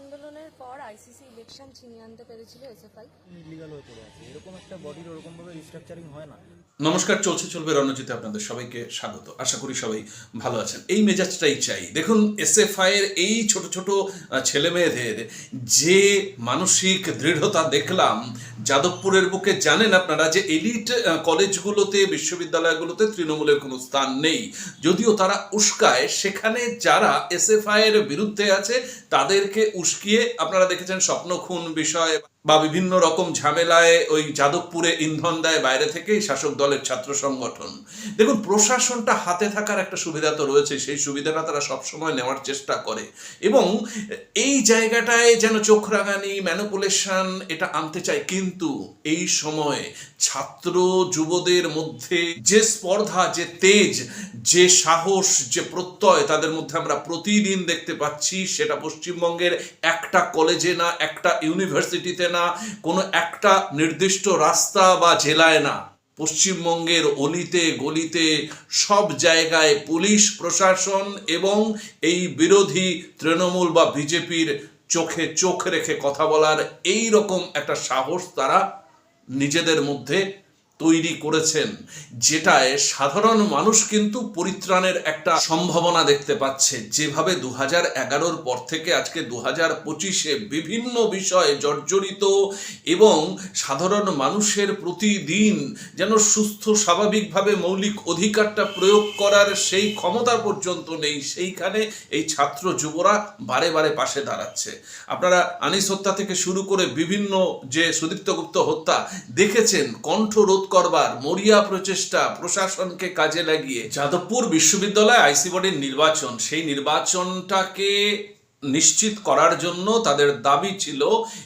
আন্দোলনের পর ICC election ছিনিয়ে আনতে পেরেছিল এসএফআই। ইলিগাল হয়ে পড়ে আছে। এরকম একটা বডির ওরকম ভাবে রিস্ট্রাকচারিং হয় না। নমস্কার চলছে চলবে রণজিতে আপনাদের সবাইকে স্বাগত। আশা করি সবাই ভালো আছেন। এই মেজাজটাই চাই। দেখুন এসএফআই এর এই ছোট ছোট ছেলে মেয়েদের যে মানসিক দৃঢ়তা দেখলাম যাদবপুরের বুকে জানেন আপনারা যে এলিট কলেজগুলোতে, বিশ্ববিদ্যালয়গুলোতে তৃণমূলের কোনো স্থান নেই। যদিও তারা উস্কায়, সেখানে যারা এসএফআই এর বিরুদ্ধে আছে, তাদেরকে উস্কিয়ে আপনারা দেখেছেন স্বপ্ন খুন বিষয়। বা বিভিন্ন রকম ঝামেলায় ওই যাদবপুরে ইন্ধন দেয় বাইরে থেকেই শাসক দলের ছাত্র সংগঠন। দেখুন, প্রশাসনটা হাতে থাকার একটা সুবিধা তো রয়েছে, সেই সুবিধাটা তারা সবসময় নেওয়ার চেষ্টা করে। এবং এই জায়গাটায় যেন চোখ রাঙানি ম্যানুপুলেশন এটা আনতে চায়, কিন্তু এই সময়ে ছাত্র যুবদের মধ্যে যে স্পর্ধা, যে তেজ, যে সাহস, যে প্রত্যয় তাদের মধ্যে আমরা প্রতিদিন দেখতে পাচ্ছি, সেটা পশ্চিমবঙ্গের একটা কলেজে না, একটা ইউনিভার্সিটিতে না, কোনো একটা নির্দিষ্ট রাস্তা বা জেলায় না। পশ্চিমবঙ্গের অলিতে, গলিতে, সব জায়গায় পুলিশ, প্রশাসন এবং এই বিরোধী তৃণমূল বা বিজেপির চোখে চোখ রেখে কথা বলার এই রকম একটা সাহস তারা নিজেদের মধ্যে তৈরি করেছেন, যেটায় সাধারণ মানুষ কিন্তু পরিত্রাণের একটা সম্ভাবনা দেখতে পাচ্ছে। যেভাবে দু হাজার এগারোর পর থেকে আজকে দু হাজার পঁচিশে বিভিন্ন বিষয়ে জর্জরিত এবং সাধারণ মানুষের প্রতিদিন যেন সুস্থ, স্বাভাবিকভাবে মৌলিক অধিকারটা প্রয়োগ করার সেই ক্ষমতা পর্যন্ত নেই, সেইখানে এই ছাত্র যুবরা বারে বারে পাশে দাঁড়াচ্ছে। আপনারা আনিস হত্যা থেকে শুরু করে বিভিন্ন যে সুদীপ্ত গুপ্ত হত্যা দেখেছেন কণ্ঠ রোধ করবার মরিয়া প্রচেষ্টা প্রশাসনকে কাজে লাগিয়ে যাদবপুর বিশ্ববিদ্যালয় আইসি বোর্ডের নির্বাচন। সেই নির্বাচনটাকে নিশ্চিত করার জন্য তাদের দাবি ছিল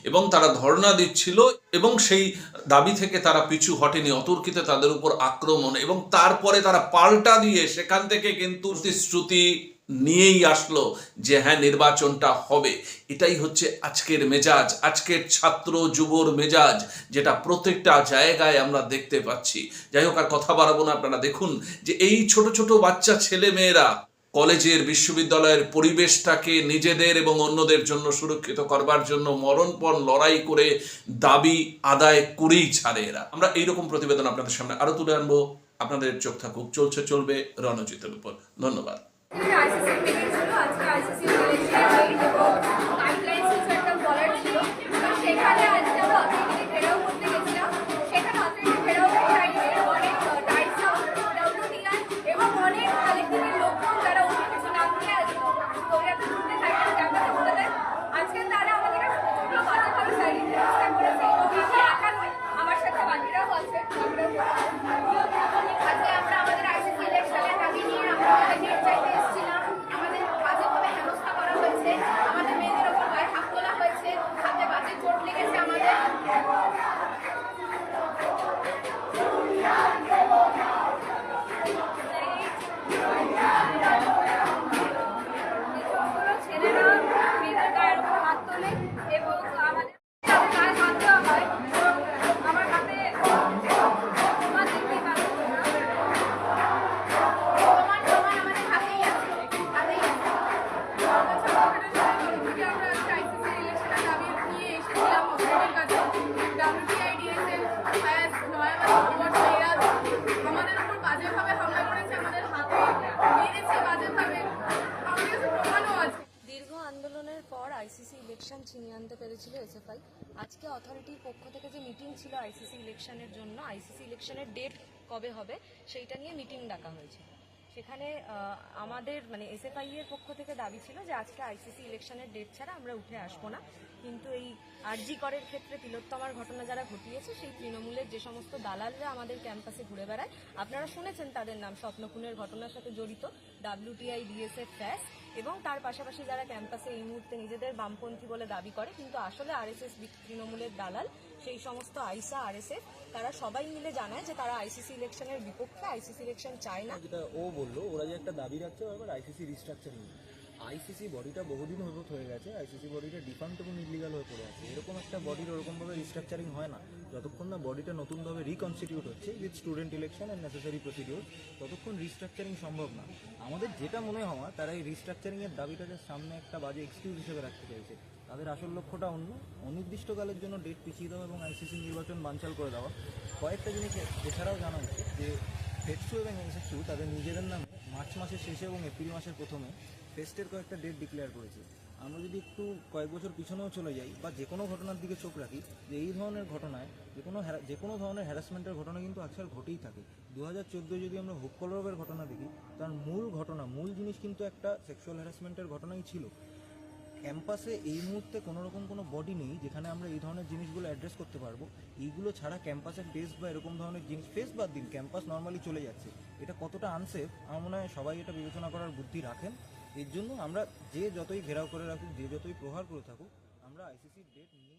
এবং তারা ধর্ণা দিচ্ছিল এবং সেই দাবি থেকে তারা পিছু হটেনি, অতর্কিত তাদের উপর আক্রমণ এবং তারপরে তারা পাল্টা দিয়ে সেখান থেকে কিন্তু প্রতিশ্রুতি নিয়েই আসলো যে হ্যাঁ নির্বাচনটা হবে। এটাই হচ্ছে আজকের মেজাজ, আজকের ছাত্র যুবর মেজাজ, যেটা প্রত্যেকটা জায়গায় আমরা দেখতে পাচ্ছি। যাই হোক, আর কথা বাড়াবো না, আপনারা দেখুন যে এই ছোট ছোট বাচ্চা ছেলে মেয়েরা কলেজের বিশ্ববিদ্যালয়ের পরিবেশটাকে নিজেদের এবং অন্যদের জন্য সুরক্ষিত করবার জন্য মরণপণ লড়াই করে দাবি আদায় করেই ছাড়ে এরা। আমরা এইরকম প্রতিবেদন আপনাদের সামনে আরও তুলে আনব। আপনাদের চোখ থাকুক, চলছে, চলবে রণজিতের উপর। ধন্যবাদ। আইসিসি ইলেকশন ছিনিয়ে আনতে পেরেছিল এসএফআই। আজকে অথরিটির পক্ষ থেকে যে মিটিং ছিল আইসিসি ইলেকশনের জন্য, আইসিসি ইলেকশনের ডেট কবে হবে সেইটা নিয়ে মিটিং ডাকা হয়েছে। সেখানে আমাদের মানে এসএফআই এর পক্ষ থেকে দাবি ছিল যে আজকে আইসিসি ইলেকশনের ডেট ছাড়া আমরা উঠে আসব না। কিন্তু এই আরজি করের ক্ষেত্রে তিলোত্তমার ঘটনা যারা ঘটিয়েছে, সেই তৃণমূলের যে সমস্ত দালালরা আমাদের ক্যাম্পাসে ঘুরে বেড়ায়, আপনারা শুনেছেন তাদের নাম, স্বপ্নকুনের ঘটনার সাথে জড়িত, ডাব্লিউটিআই, ডিএসএফ, ফ্যাস। এবং তার পাশাপাশি যারা ক্যাম্পাসে এই মুহূর্তে নিজেদের বামপন্থী বলে দাবি করে, কিন্তু আসলে আরএসএস তৃণমূলের দালাল, সেই সমস্ত আইসা, আরএসএফ, তারা সবাই মিলে জানায় যে তারা আইসিসি ইলেকশনের বিপক্ষে, আইসিসি ইলেকশন চায় না। যেটা ও বলল, ওরা যে একটা দাবি রাখছে আইসিসি রিস্ট্রাকচারিং আইসিসি বডিটা বহুদিন হয়ে হয়ে গেছে আইসিসি বডিটা ডিফান্ড এবং ইলিগাল হয়ে পড়ে আছে। এরকম একটা বডির ওরকমভাবে রিস্ট্রাকচারিং হয় না। যতক্ষণ না বডিটা নতুনভাবে রিকনস্টিটিউট হচ্ছে with student election and necessary procedure ততক্ষণ রিস্ট্রাকচারিং সম্ভব না। আমাদের যেটা মনে হওয়া, তারা এই রিস্ট্রাকচারিংয়ের দাবিটাকে সামনে একটা বাজে এক্সকিউজ হিসেবে রাখতে চাইছে। তাদের আসল লক্ষ্যটা অন্য। অনির্দিষ্টকালের জন্য ডেট পিছিয়ে দেওয়া এবং আইসিসি নির্বাচন বানচাল করে দেওয়া। কয়েকটা জিনিস এছাড়াও জানা উচিত যে ফেটসু এবং এনসেক্সু তাদের নিজেদের নামে মার্চ মাসের শেষে এবং এপ্রিল মাসের প্রথমে ফেস্টের কয়েকটা ডেট ডিক্লেয়ার করেছে। আমরা যদি একটু কয়েক বছর পিছনেও চলে যাই বা যে কোনো ঘটনার দিকে চোখ রাখি, যে এই ধরনের ঘটনায় যে কোনো যে কোনো ধরনের হ্যারাসমেন্টের ঘটনা কিন্তু আজকাল ঘটেই থাকে। দু হাজার যদি আমরা হুক ঘটনা দেখি, তার মূল ঘটনা, মূল জিনিস কিন্তু একটা সেক্সুয়াল হ্যারাসমেন্টের ঘটনাই ছিল। ক্যাম্পাসে এই মুহূর্তে কোনো রকম কোনো বডি নেই যেখানে আমরা এই ধরনের জিনিসগুলো অ্যাড্রেস করতে পারব। এইগুলো ছাড়া ক্যাম্পাসের ডেস্ক বা এরকম ধরনের জিনিস ফেস বাদ দিন, ক্যাম্পাস নর্মালি চলে যাচ্ছে। এটা কতটা আনসেফ আমার মনে হয় সবাই এটা বিবেচনা করার বুদ্ধি রাখেন। এর জন্য আমরা যে যতই ঘেরাও করে রাখুক, যে যতই প্রহার করে থাকুক, আমরা আইসিসির ডেট নিয়ে